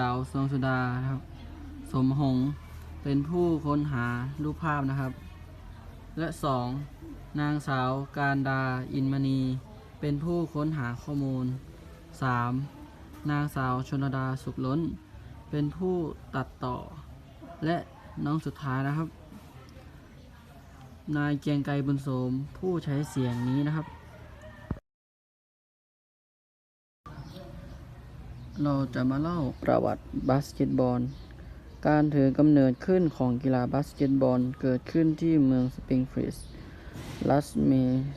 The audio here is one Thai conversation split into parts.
สาวทรงสุดาครับ สมหงเป็นผู้ค้นหารูปภาพนะครับ และสองนางสาวการดาอินมณี เป็นผู้ค้นหาข้อมูล 3. นางสาวชนดาสุขล้น เป็นผู้ตัดต่อ และน้องสุดท้ายนะครับ นายเกียงไกรบุญโสมผู้ใช้เสียงนี้นะครับ เราจะมาเล่าประวัติบาสเกตบอล การถือกำเนิดขึ้นของกีฬาบาสเกตบอลเกิดขึ้นที่เมืองสปริงฟิลด์รัสเม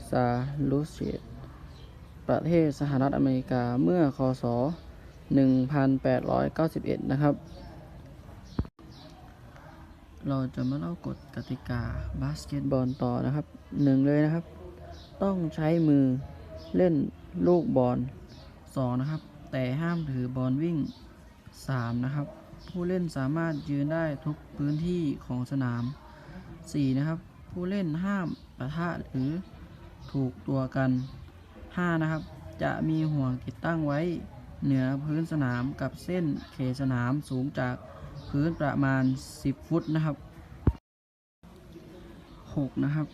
ซาลูเซตประเทศสหรัฐอเมริกาเมื่อคศ 1891 นะครับ เราจะมาเล่ากฎกติกาบาสเกตบอลต่อนะครับหนึ่งเลยนะครับ ต้องใช้มือเล่นลูกบอลสองนะครับ แต่ห้ามถือบอลวิ่ง 3. นะครับ ผู้เล่นสามารถยืนได้ทุกพื้นที่ของสนาม 4. นะครับ ผู้เล่นห้ามปะทะหรือถูกตัวกัน 5. นะครับ จะมีห่วงติดตั้งไว้เหนือพื้นสนามกับเส้นเขตสนามสูงจากพื้นประมาณ 10 ฟุตนะครับ 6. นะครับ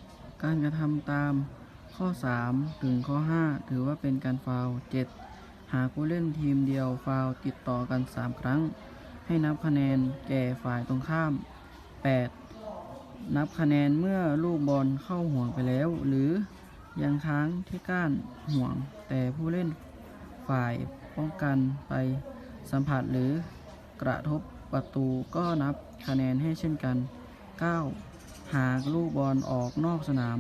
การกระทำตามข้อ 3 ถึงข้อ 5 ถือว่าเป็นการฟาวล์ 7. หากผู้เล่นทีมเดียวฟาวติดต่อกัน 3 ครั้ง ให้นับคะแนนแก่ฝ่ายตรงข้าม 8. นับคะแนนเมื่อลูกบอลเข้าห่วงไปแล้ว หรือยังค้างที่ก้านห่วง แต่ผู้เล่นฝ่ายป้องกันไปสัมผัสหรือกระทบประตูก็นับคะแนนให้เช่นกัน 9. หากลูกบอลออกนอกสนาม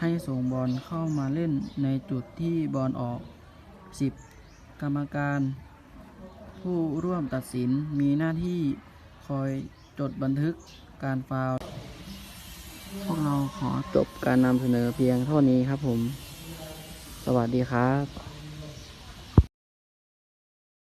ให้ส่งบอลเข้ามาเล่นในจุดที่บอลออก 10. กรรมการ ผู้ร่วมตัดสินมีหน้าที่คอยจดบันทึกการฟาวพวกเราขอจบการนำเสนอเพียงเท่านี้ครับผม สวัสดีครับ